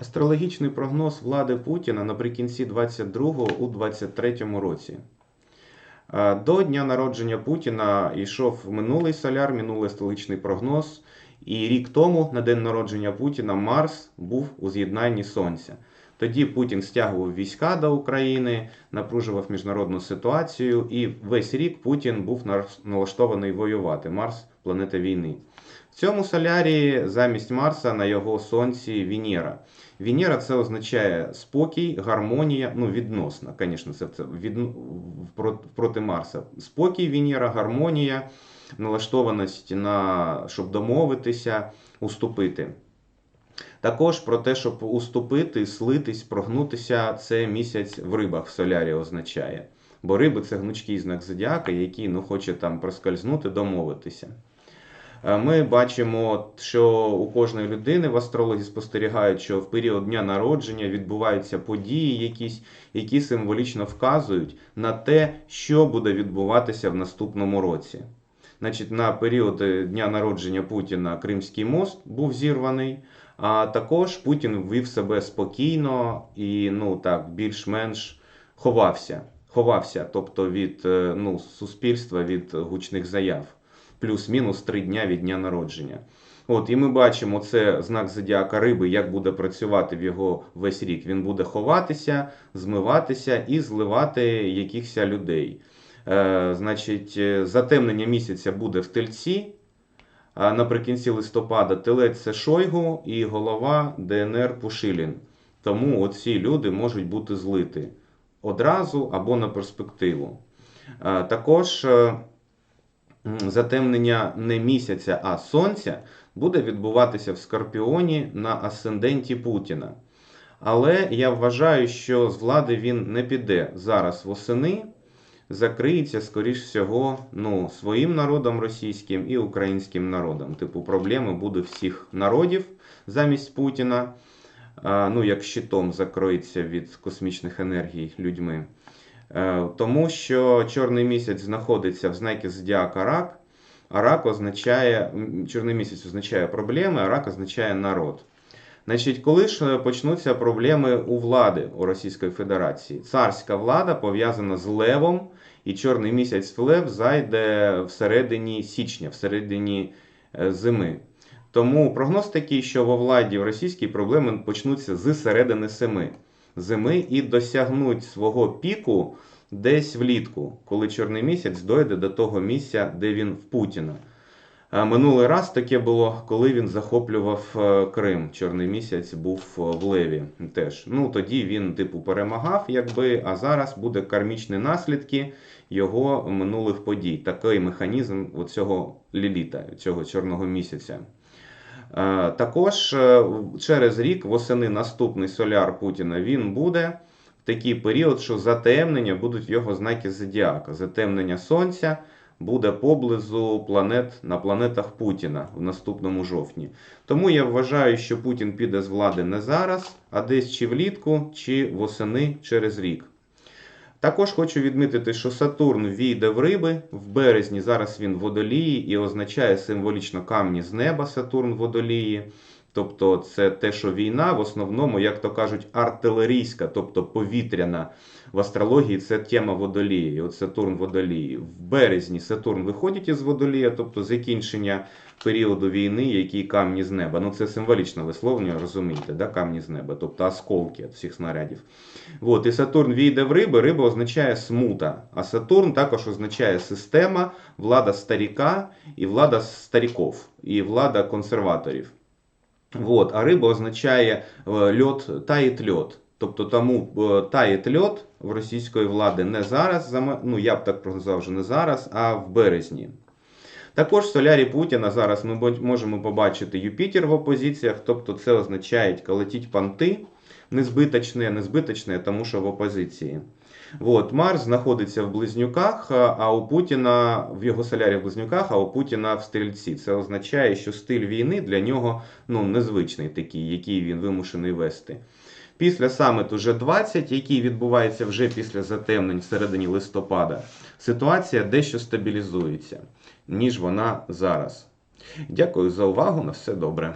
Астрологічний прогноз влади Путіна наприкінці 22-го у 23-му році. Е, До дня народження Путіна йшов минулий соляр, минулий астрологічний прогноз. І рік тому, на день народження Путіна, Марс був у з'єднанні Сонця. Тоді Путін стягував війська до України, напружував міжнародну ситуацію, і весь рік Путін був налаштований воювати. Марс планета війни. В цьому солярі замість Марса на його сонці Венера. Венера це означає спокій, гармонія, ну відносно, звісно, це, це від, проти Марса. Спокій, Венера, гармонія, налаштованість на щоб домовитися, уступити. Також про те, щоб уступити, слитись, прогнутися, це місяць в рибах в солярі означає. Бо риби це гнучкий знак зодіака, який ну, хоче там проскользнути, домовитися. Е, Ми бачимо, що у кожної людини в астрологі спостерігають, що в період дня народження відбуваються події, якісь, які символічно вказують на те, що буде відбуватися в наступному році. Значить, на період е, дня народження Путіна Кримський мост був зірваний. А також Путін вів себе спокійно і ну так більш-менш ховався. Ховався, тобто від е, ну, суспільства, від гучних заяв. Плюс-мінус три дня від дня народження. От, і ми бачимо це знак зодіака риби, як буде працювати в його весь рік. Він буде ховатися, змиватися і зливати якихось людей. Е, значить, е, затемнення місяця буде в тельці. А наприкінці листопада телець це Шойгу і голова ДНР Пушилін. Тому оці люди можуть бути злиті одразу або на перспективу. Е, Також е, затемнення не місяця, а сонця буде відбуватися в Скорпіоні на асценденті Путіна. Але я вважаю, що з влади він не піде зараз восени, закриється, скоріш всього, ну, своїм народом російським і українським народом. Типу, проблеми буде всіх народів замість Путіна. Ну, як щитом закроється від космічних енергій людьми. Е, Тому що чорний місяць знаходиться в знакі зодіака рак, а рак означає, чорний місяць означає проблеми, а рак означає народ. Значить, коли ж е, почнуться проблеми у влади у Російської Федерації? Царська влада пов'язана з левом, і чорний місяць в лев зайде всередині січня, всередині е, зими. Тому прогноз такий, що во владі в російській проблеми почнуться з середини семи зими і досягнуть свого піку десь влітку, коли чорний місяць дойде до того місця, де він в Путіна. Минулий раз таке було, коли він захоплював е, Крим. Чорний місяць був е, в Леві теж. Ну тоді він, типу, перемагав, якби, а зараз буде кармічні наслідки його минулих подій. Такий механізм цього ліліта, цього чорного місяця. Е, Також е, через рік восени наступний соляр Путіна він буде в такий період, що затемнення будуть його знаки зодіака. Затемнення сонця буде поблизу планет на планетах Путіна в наступному жовтні. Тому я вважаю, що Путін піде з влади не зараз, а десь чи влітку, чи восени через рік. Також хочу відмітити, що Сатурн війде в риби в березні. Зараз він в водолії і означає символічно камні з неба Сатурн водолії. Тобто, це те, що війна в основному, як то кажуть, артилерійська, тобто повітряна в астрології це тема водолії. От Сатурн водолії. В березні Сатурн виходить із водолія, тобто закінчення періоду війни, які камні з неба. Ну це символічне висловлення, розумієте, да? камні з неба, тобто осколки від всіх снарядів. От, і Сатурн війде в риби, риба означає смута. А Сатурн також означає система, влада старіка і влада старіков, і влада консерваторів. Вот. А риба означає е, льот, таїть льот. Тобто тому е, таїть льот в російської влади не зараз, ну я б так прогнозував, вже не зараз, а в березні. Також в солярі Путіна зараз ми можемо побачити Юпітер в опозиціях, тобто це означає колотіть панти незбиточне, незбиточне, тому що в опозиції. От, Марс знаходиться в близнюках, а у Путіна в його солярі в близнюках, а у Путіна в стрільці. Це означає, що стиль війни для нього ну, незвичний такий, який він вимушений вести. Після саміту G20, який відбувається вже після затемнень в середині листопада, ситуація дещо стабілізується, ніж вона зараз. Дякую за увагу. На все добре.